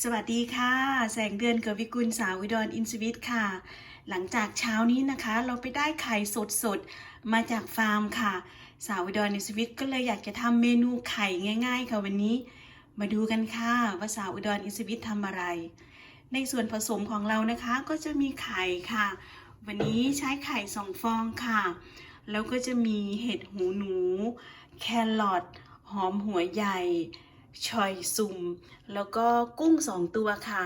สวัสดีค่ะ แสงเดือนเกับวิกุลสาวอุดรอินสวิตค่ะ หลังจากเช้านี้นะคะ เราไปได้ไข่สดๆมาจากฟาร์มค่ะ สาวอุดรอินสวิตก็เลยอยากจะทำเมนูไข่ง่าย ๆ ค่ะวันนี้ มาดูกันค่ะว่าสาวอุดรอินสวิตทำอะไร ในส่วนผสมของเรานะคะก็จะมีไข่ค่ะ วันนี้ใช้ไข่สองฟองค่ะ แล้วก็จะมีเห็ดหูหนู แครอทหอมหัวใหญ่ ชอยซุ่มแล้วก็กุ้งสองตัวค่ะ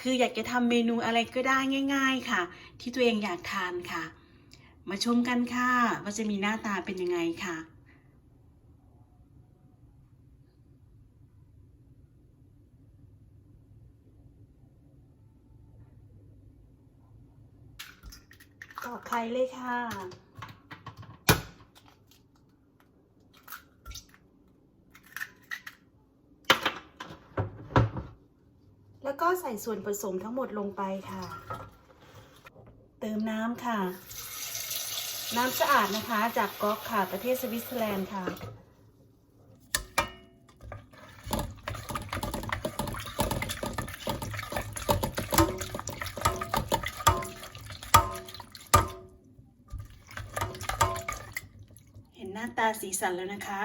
คืออยากจะทำเมนูอะไรก็ได้ง่าย ๆค่ะ ที่ตัวเองอยากทานค่ะ มาชมกันค่ะว่าจะมีหน้าตาเป็นยังไงค่ะต่อไข่เลยค่ะ แล้วก็ใส่ส่วนผสมทั้งหมดลงไปค่ะ เติมน้ำค่ะ น้ำสะอาดนะคะ จากก๊อกค่ะ ประเทศสวิตเซอร์แลนด์ค่ะ เห็นหน้าตาสีสันแล้วนะคะ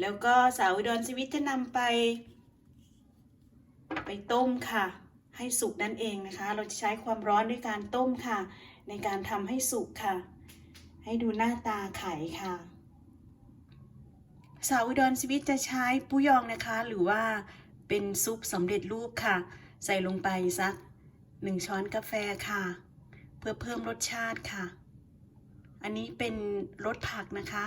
แล้วก็สาวอุดรสวิตจะนำไป ไปต้มค่ะ ให้สุกนั่นเองนะคะ เราจะใช้ความร้อนด้วยการต้มค่ะ ในการทำให้สุกค่ะ ให้ดูหน้าตาไข่ค่ะ สาวอุดรสวิตจะใช้ปุยองนะคะ หรือว่าเป็นซุปสำเร็จรูปค่ะ ใส่ลงไปสักหนึ่งช้อนกาแฟค่ะ เพื่อเพิ่มรสชาติค่ะ อันนี้เป็นรสผักนะคะ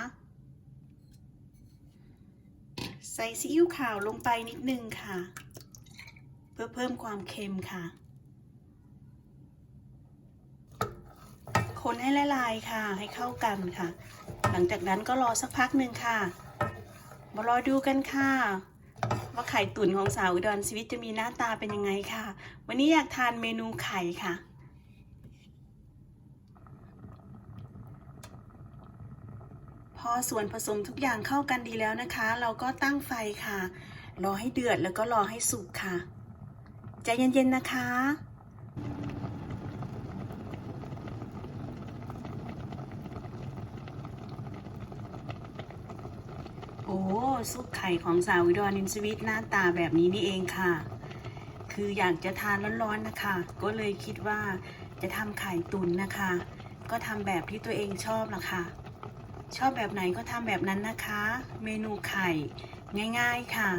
ใส่ซีอิ๊วขาวลงไปนิดนึงค่ะ เพื่อเพิ่มความเค็มค่ะ คนให้ละลายค่ะ ให้เข้ากันค่ะ หลังจากนั้นก็รอสักพักหนึ่งค่ะมารอดูกันค่ะ ว่าไข่ตุ๋นของสาวอุดรชีวิตจะมีหน้าตาเป็นยังไงค่ะ วันนี้อยากทานเมนูไข่ค่ะพอส่วนผสมทุกอย่างเข้ากันดีแล้วนะคะ เราก็ตั้งไฟค่ะ รอให้เดือดแล้วก็รอให้สุกค่ะ ใจเย็นๆนะคะ โอ้ซุปไข่ของสาววิดอนินสวิตหน้าตาแบบนี้นี่เองค่ะ คืออยากจะทานร้อนๆนะคะ ก็เลยคิดว่าจะทำไข่ตุนนะคะ ก็ทำแบบที่ตัวเองชอบละค่ะ ชอบแบบไหนก็ทำแบบนั้นนะคะ เมนูไข่ ง่าย ๆค่ะ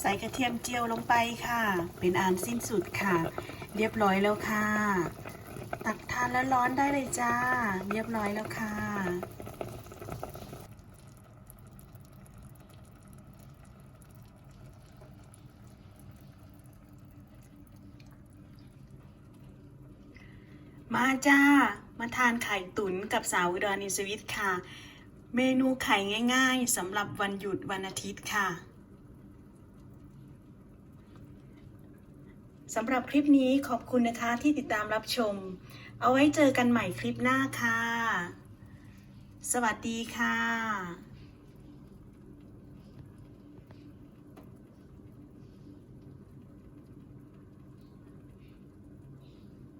ใส่กระเทียมเจียวลงไปค่ะ เป็นอันสิ้นสุดค่ะ เรียบร้อยแล้วค่ะ ตักทานแล้วร้อนได้เลยจ้า เรียบร้อยแล้วค่ะมาจ้า มาทานไข่ตุ๋นกับสาวอุดรอินสวิตค่ะ เมนูไข่ง่ายๆสำหรับวันหยุดวันอาทิตย์ค่ะ สำหรับคลิปนี้ขอบคุณนะคะที่ติดตามรับชม เอาไว้เจอกันใหม่คลิปหน้าค่ะ สวัสดีค่ะ